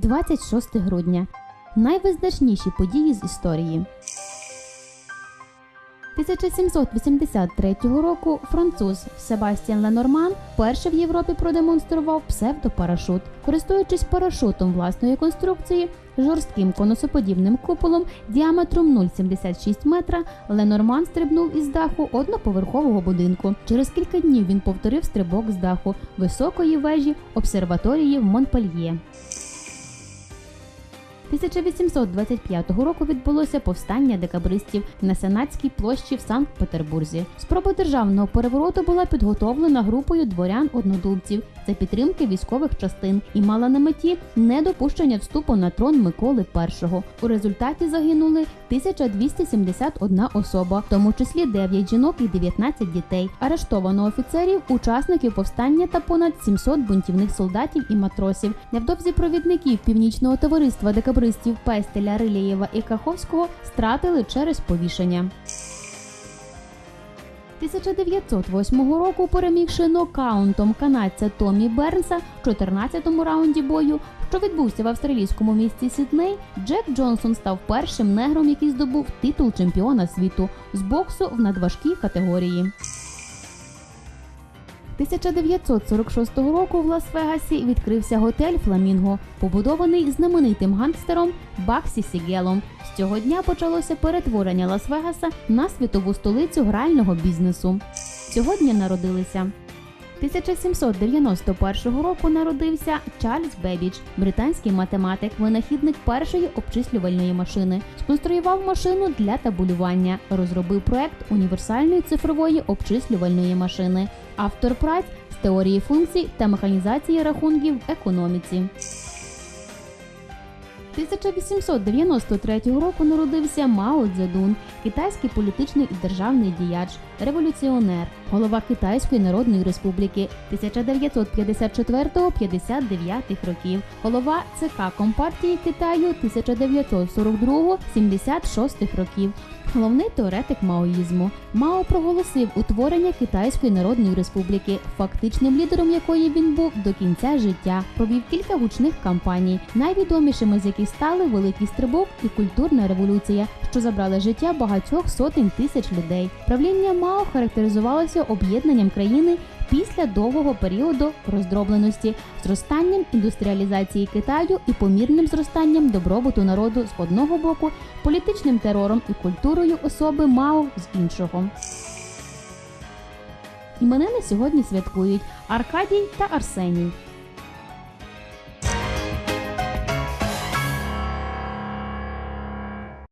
26 грудня. Найвизначніші події з історії. 1783 року француз Себастьян Ленорман вперше в Європі продемонстрував псевдопарашут. Користуючись парашутом власної конструкції, жорстким конусоподібним куполом діаметром 0,76 метра, Ленорман стрибнув із даху одноповерхового будинку. Через кілька днів він повторив стрибок з даху високої вежі обсерваторії в Монпельє. 1825 року відбулося повстання декабристів на Сенатській площі в Санкт-Петербурзі. Спроба державного перевороту була підготовлена групою дворян-однодумців за підтримки військових частин і мала на меті недопущення вступу на трон Миколи І. У результаті загинули 1271 особа, в тому числі 9 жінок і 19 дітей. Арештовано офіцерів, учасників повстання та понад 700 бунтівних солдатів і матросів. Невдовзі провідників північного товариства декабристів Пестеля, Рилєєва і Каховського стратили через повішення. 1908 року, перемігши нокаунтом канадця Томі Бернса в 14-му раунді бою, що відбувся в австралійському місті Сідней, Джек Джонсон став першим негром, який здобув титул чемпіона світу з боксу в надважкій категорії. 1946 року в Лас-Вегасі відкрився готель Фламінго, побудований знаменитим гангстером Баксі Сігелом. З цього дня почалося перетворення Лас-Вегаса на світову столицю грального бізнесу. Цього дня народилися 1791 року народився Чарльз Бебіч, британський математик, винахідник першої обчислювальної машини. Сконструював машину для табулювання, розробив проект універсальної цифрової обчислювальної машини, автор праць з теорії функцій та механізації рахунків в економіці. 1893 року народився Мао Цзедун, китайський політичний і державний діяч, революціонер, голова Китайської Народної Республіки 1954-59 років, голова ЦК Компартії Китаю 1942-76 років. Головний теоретик маоїзму Мао проголосив утворення Китайської Народної Республіки, фактичним лідером якої він був до кінця життя. Провів кілька гучних кампаній, найвідомішими з яких стали Великий Стрибок і культурна революція, що забрали життя багатьох сотень тисяч людей. Правління Мао характеризувалося об'єднанням країни після довгого періоду роздробленості, зростанням індустріалізації Китаю і помірним зростанням добробуту народу з одного боку, політичним терором і культурою особи Мао з іншого. Іменини сьогодні святкують Аркадій та Арсеній.